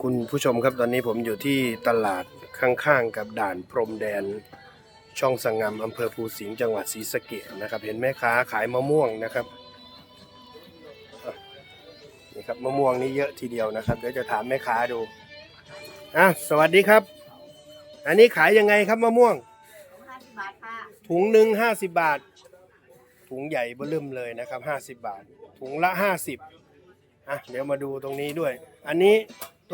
คุณผู้ชมครับตอนนี้ผมอยู่ที่ตลาดข้างๆกับด่านพรมแดน ช่องสังงามอำเภอภูสิงห์จังหวัดศรีสะเกษนะครับ เห็นแม่ค้าขายมะม่วงนะครับอะนี่ครับมะม่วงนี่เยอะทีเดียวนะครับเดี๋ยวจะถามแม่ค้าดูอะสวัสดีครับ อันนี้ขายยังไงครับมะม่วง ห้าสิบบาทค่ะถุงหนึ่งห้าสิบบาท ถุงใหญ่เบิ่มเลยนะครับห้าสิบบาท ถุงละห้าสิบอะเดี๋ยวมาดูตรงนี้ด้วย อันนี้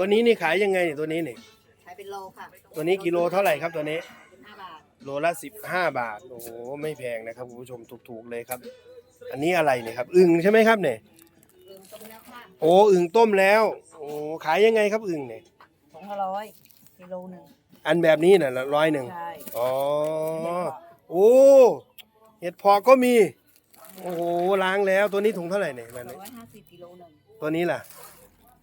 ตัวนี้นี่ขายยังไงเนี่ยตัวนี้นี่ขายเป็นโลค่ะตัวนี้กิโลเท่าไหร่ครับตัวนี้ เป็นห้าบาทโลละสิบห้าบาท โอ้โหไม่แพงนะครับคุณผู้ชมถูกๆเลยครับ อันนี้อะไรเนี่ยครับอึ่งใช่ไหมครับเนี่ยเริ่มต้มแล้วค่ะโอ้อึ่งต้มแล้ว โอ้ขายยังไงครับอึ่งเนี่ยถุงละร้อยกิโลหนึ่งอันแบบนี้น่ะร้อยหนึ่งใช่อ๋อ โอ้เห็ดพอก็มี โอ้โหล้างแล้วตัวนี้ถุงเท่าไหร่เนี่ยแบบนี้ ร้อยห้าสิบกิโลหนึ่งตัวนี้ล่ะ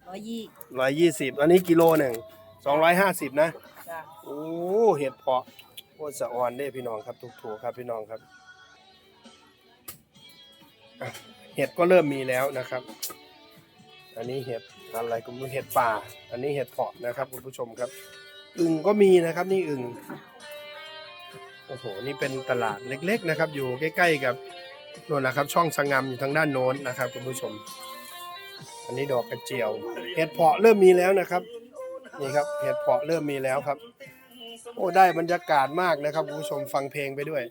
ร้อยยี่ร้อยยี่สิบอันนี้กิโลหนึ่งสองร้อยห้าสิบนะจ้ะโอ้เห็ดเพาะโอ้สะออนเด้พี่น้องครับถูกๆครับพี่น้องครับอะเห็ดก็เริ่มมีแล้วนะครับ อันนี้เห็ดอะไรก็ไม่รู้เห็ดป่า อันนี้เห็ดเพาะนะครับคุณผู้ชมครับ อึ่งก็มีนะครับนี่อึ่งโอ้โหนี่เป็นตลาดเล็ก ๆ นะครับ อยู่ใกล้ ๆ กับโน่นนะครับ ช่องสงงามอยู่ทางด้านโน้นนะครับคุณผู้ชม อันนี้ดอกกระเจียว เห็ดเพาะเริ่มมีแล้วนะครับ นี่ครับ เห็ดเพาะเริ่มมีแล้วครับ โอ้ได้บรรยากาศมากนะครับคุณผู้ชมฟังเพลงไปด้วย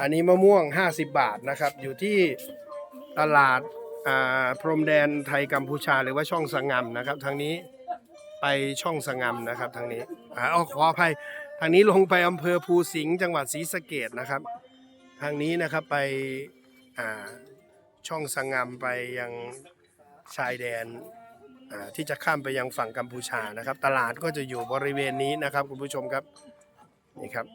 อันนี้มะม่วง 50 บาทนะครับ อยู่ที่ตลาดอ่าพรมแดนไทยกัมพูชาหรือว่าช่องสังงามนะครับ ทางนี้ไปช่องสังงามนะครับ ทางนี้อ่าเอขออภัยทางนี้ลงไปอำเภอภูสิงห์จังหวัดศรีสะเกดนะครับ ทางนี้นะครับไปอ่า ช่องสังงามไปยังชายแดนที่จะข้ามไปยังฝั่งกัมพูชานะครับ ตลาดก็จะอยู่บริเวณนี้นะครับคุณผู้ชมครับนี่ครับ